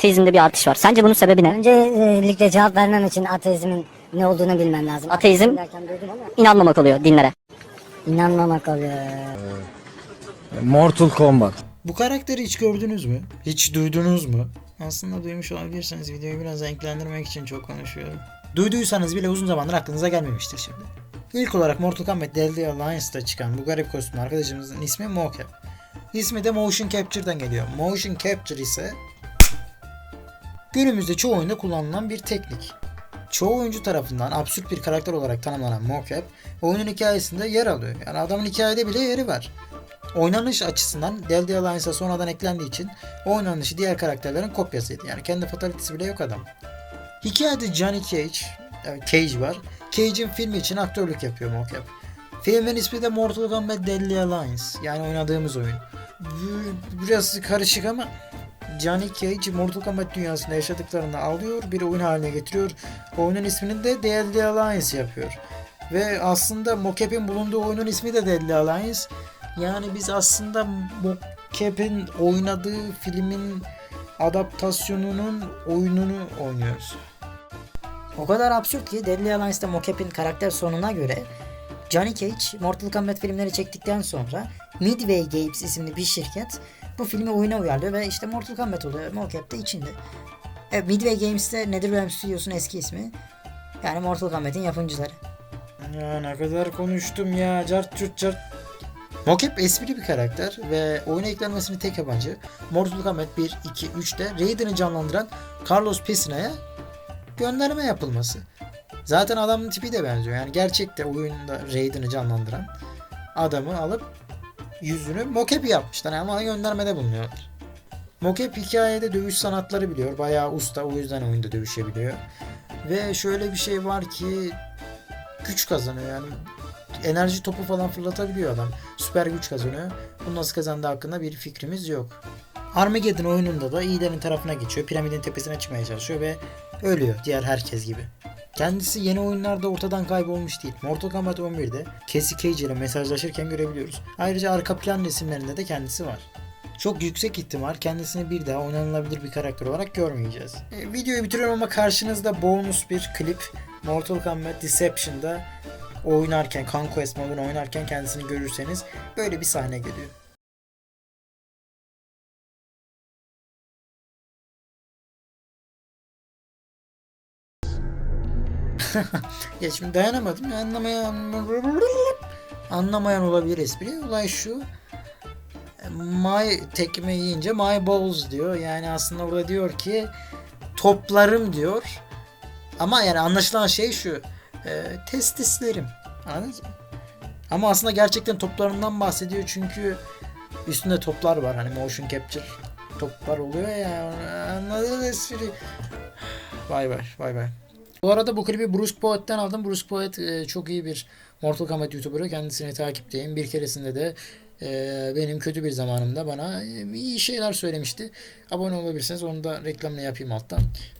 Ateizmde bir artış var. Sence bunun sebebi ne? Öncelikle cevap vermem için ateizmin ne olduğunu bilmem lazım. Ateizm derken duydum ama inanmamak oluyor dinlere. inanmamak oluyor. Mortal Kombat. Bu karakteri hiç gördünüz mü? Hiç duydunuz mu? Aslında duymuş olabilirsiniz. Videoyu biraz renklendirmek için çok konuşuyorum. Duyduysanız bile uzun zamandır aklınıza gelmemiştir şimdi. İlk olarak Mortal Kombat Deadly Alliance'da çıkan bu garip kostümlü arkadaşımızın ismi Mocap. İsmi de Motion Capture'dan geliyor. Motion Capture ise günümüzde çoğu oyunda kullanılan bir teknik. Çoğu oyuncu tarafından absürt bir karakter olarak tanımlanan Mocap, oyunun hikayesinde yer alıyor. Yani adamın hikayede bile yeri var. Oynanış açısından Deadly Alliance'a sonradan eklendiği için oynanışı diğer karakterlerin kopyasıydı. Yani kendi fatalitesi bile yok adam. Hikayede Johnny Cage, evet, Cage var. Cage'in filmi için aktörlük yapıyor Mocap. Filmin ismi de Mortal Kombat Deadly Alliance. Yani oynadığımız oyun. Biraz karışık ama Johnny Cage Mortal Kombat dünyasında yaşadıklarını alıyor, bir oyun haline getiriyor. Oyunun ismini de Deadly Alliance yapıyor. Ve aslında Mocap'in bulunduğu oyunun ismi de Deadly Alliance. Yani biz aslında Mocap'in oynadığı filmin adaptasyonunun oyununu oynuyoruz. O kadar absürt ki Deadly Alliance'da Mocap'in karakter sonuna göre Johnny Cage Mortal Kombat filmleri çektikten sonra Midway Games isimli bir şirket bu filmi oyuna uyarlıyor ve işte Mortal Kombat oluyor. Mocap da içinde. Evet, Midway Games de NetherRealm Studios'un eski ismi. Yani Mortal Kombat'in yapımcıları. Ya ne kadar konuştum ya. Cart curt cart. Mocap espri bir karakter ve oyuna eklenmesini tek yabancı Mortal Kombat 1, 2, 3'te Raiden'ı canlandıran Carlos Pesina'ya gönderme yapılması. Zaten adamın tipi de benziyor. Yani gerçekte oyunda Raiden'ı canlandıran adamı alıp yüzünü Mocap'i yapmışlar ama göndermede bulunuyorlar. Mocap hikayede dövüş sanatları biliyor. Bayağı usta o yüzden oyunda dövüşebiliyor. Ve şöyle bir şey var ki güç kazanıyor yani enerji topu falan fırlatabiliyor adam. Süper güç kazanıyor. Bu nasıl kazandığı hakkında bir fikrimiz yok. Armageddon oyununda da iyilerin tarafına geçiyor. Piramidin tepesine çıkmaya çalışıyor ve ölüyor diğer herkes gibi. Kendisi yeni oyunlarda ortadan kaybolmuş değil. Mortal Kombat 11'de Cassie Cage ile mesajlaşırken görebiliyoruz. Ayrıca arka plan resimlerinde de kendisi var. Çok yüksek ihtimal kendisini bir daha oynanılabilir bir karakter olarak görmeyeceğiz. E, videoyu bitiriyorum ama karşınızda bonus bir klip Mortal Kombat Deception'da oynarken, Conquest modunu oynarken kendisini görürseniz böyle bir sahne geliyor. Ya şimdi dayanamadım. ya, Anlamayan anlamayan olabilir espri. Olay şu. My tekme yiyince my balls diyor. Yani aslında orada diyor ki toplarım diyor. Ama yani anlaşılan şey şu. E, testislerim. Anladınız mı? Ama aslında gerçekten toplarından bahsediyor çünkü üstünde toplar var. Hani motion capture toplar oluyor ya. Anladınız espri. Vay vay vay vay. Bu arada bu klibi Bruce Poet'ten aldım. Bruce Poet e, çok iyi bir Mortal Kombat YouTuber'ı. Kendisini takipteyim. Bir keresinde de e, benim kötü bir zamanımda bana e, iyi şeyler söylemişti. Abone olabilirsiniz. Onu da reklamını yapayım alttan.